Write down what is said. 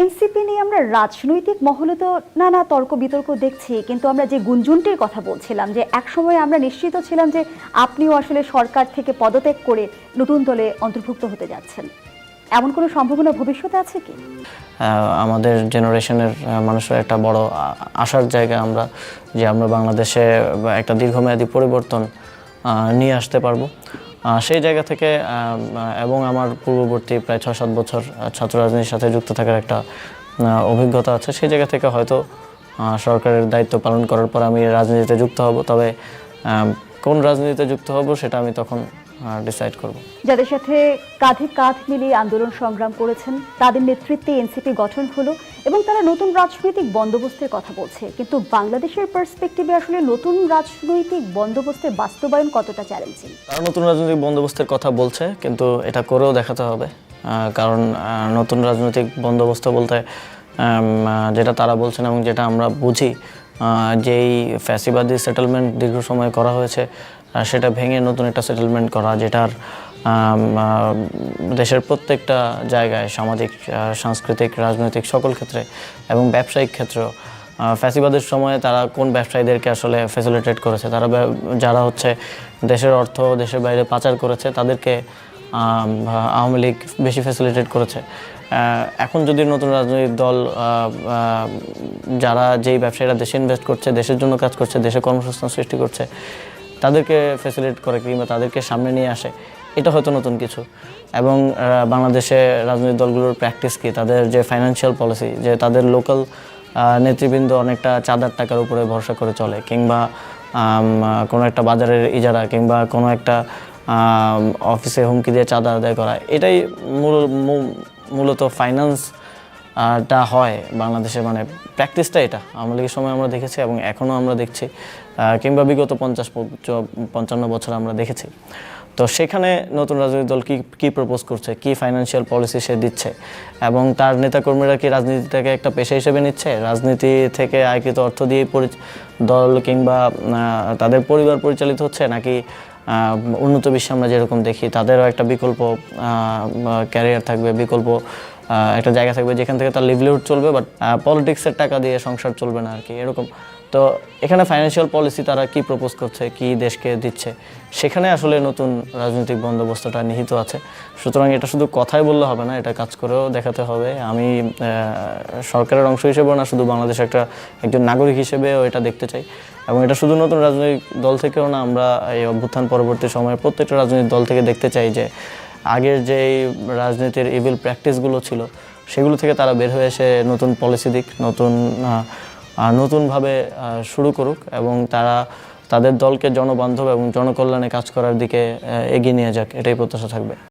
NCP নিয়ে আমরা রাজনৈতিক মহলে তো নানা তর্ক বিতর্ক দেখছি, কিন্তু আমরা যে গুঞ্জনটির কথা বলছিলাম, যে একসময় আমরা নিশ্চিত ছিলাম যে আপনিও আসলে সরকার থেকে পদত্যাগ করে নতুন দলে অন্তর্ভুক্ত হতে যাচ্ছেন। এমন কোনো সম্ভাবনা ভবিষ্যতে আছে কি? আমাদের জেনারেশনের মানুষের একটা বড় আশার জায়গা আমরা, যে আমরা বাংলাদেশে একটা দীর্ঘমেয়াদী পরিবর্তন নিয়ে আসতে পারব। সেই জায়গা থেকে এবং আমার পূর্ববর্তী প্রায় ছয় সাত বছর ছাত্র রাজনীতির সাথে যুক্ত থাকার একটা অভিজ্ঞতা আছে। সেই জায়গা থেকে হয়তো সরকারের দায়িত্ব পালন করার পর আমি রাজনীতিতে যুক্ত হব। তবে কোন রাজনীতিতে যুক্ত হব সেটা আমি তখন ডিসাইড করব। যাদের সাথে কাঁধে কাঁধ মিলিয়ে আন্দোলন সংগ্রাম করেছেন তাদের নেতৃত্বে এনসিপি গঠন হলো এবং তারা নতুন রাজনৈতিক বন্দোবস্তের কথা বলছে। কিন্তু বাংলাদেশের পার্সপেক্টিভে আসলে নতুন রাজনৈতিক বন্দোবস্তের বাস্তবায়ন কতটা চ্যালেঞ্জিং তারা নতুন রাজনৈতিক বন্দোবস্তের কথা বলছে কিন্তু এটা করেও দেখাতে হবে। কারণ নতুন রাজনৈতিক বন্দোবস্ত বলতে যেটা তারা বলছেন এবং যেটা আমরা বুঝি যেই ফ্যাসিবাদী সেটেলমেন্ট দীর্ঘ সময় করা হয়েছে সেটা ভেঙে নতুন একটা সেটেলমেন্ট করা যেটার দেশের প্রত্যেকটা জায়গায় সামাজিক সাংস্কৃতিক রাজনৈতিক সকল ক্ষেত্রে এবং ব্যবসায়িক ক্ষেত্রেও আহ, ফ্যাসিবাদের সময় তারা কোন ব্যবসায়ীদেরকে আসলে ফেসিলিটেট করেছে? তারা যারা হচ্ছে দেশের অর্থ দেশের বাইরে পাচার করেছে তাদেরকে আওয়ামী লীগ বেশি ফেসিলিটেট করেছে। এখন যদি নতুন রাজনৈতিক দল যারা যেই ব্যবসায়ীরা দেশে ইনভেস্ট করছে, দেশের জন্য কাজ করছে, দেশে কর্মসংস্থান সৃষ্টি করছে, তাদেরকে ফেসিলিট করে কিংবা তাদেরকে সামনে নিয়ে আসে, এটা হয়তো নতুন কিছু। এবং বাংলাদেশে রাজনৈতিক দলগুলোর প্র্যাকটিস কি? তাদের যে ফাইন্যান্সিয়াল পলিসি যে তাদের লোকাল নেতৃবৃন্দ অনেকটা চাঁদার টাকার উপরে ভরসা করে চলে, কিংবা কোনো একটা বাজারের ইজারা কিংবা কোনো একটা অফিসে হুমকি দিয়ে চাঁদা আদায় করা, এটাই মূল মূলত ফাইন্যান্স টা হয় বাংলাদেশে মানে প্র্যাকটিসটা এটা। আওয়ামী সময় আমরা দেখেছি এবং এখনও আমরা দেখছি কিংবা বিগত পঞ্চাশ পঞ্চান্ন বছর আমরা দেখেছি। তো সেখানে নতুন রাজনৈতিক দল কি, কী প্রপোজ করছে? কি ফাইন্যান্সিয়াল পলিসি সে দিচ্ছে? এবং তার নেতাকর্মীরা কি রাজনীতিটাকে একটা পেশা হিসেবে নিচ্ছে? রাজনীতি থেকে আয়কৃত অর্থ দিয়ে দল কিংবা তাদের পরিবার পরিচালিত হচ্ছে? নাকি উন্নত বিশ্বে আমরা যেরকম দেখি, তাদেরও একটা বিকল্প ক্যারিয়ার থাকবে, বিকল্প একটা জায়গা থাকবে যেখান থেকে তার লিভলিহুড চলবে বাট পলিটিক্সের টাকা দিয়ে সংসার চলবে না আর কি, এরকম। তো এখানে ফাইন্যান্সিয়াল পলিসি তারা কি প্রপোজ করছে, কি দেশকে দিচ্ছে, সেখানে আসলে নতুন রাজনৈতিক বন্দোবস্তটা নিহিত আছে। সুতরাং এটা শুধু কথাই বললে হবে না, এটা কাজ করেও দেখাতে হবে। আমি সরকারের অংশ হিসেবেও না, শুধু বাংলাদেশ একটা, একজন নাগরিক হিসেবেও এটা দেখতে চাই। এবং এটা শুধু নতুন রাজনৈতিক দল থেকেও না, আমরা এই অভ্যুত্থান পরবর্তী সময়ে প্রত্যেকটা রাজনৈতিক দল থেকে দেখতে চাই যে, আগের যে রাজনীতির ইভিল প্র্যাকটিসগুলো ছিল, সেগুলো থেকে তারা বের হয়ে এসে নতুন পলিসি দিক, নতুন নতুনভাবে শুরু করুক এবং তারা তাদের দলকে জনবান্ধব এবং জনকল্যাণে কাজ করার দিকে এগিয়ে নিয়ে যাক, এটাই প্রত্যাশা থাকবে।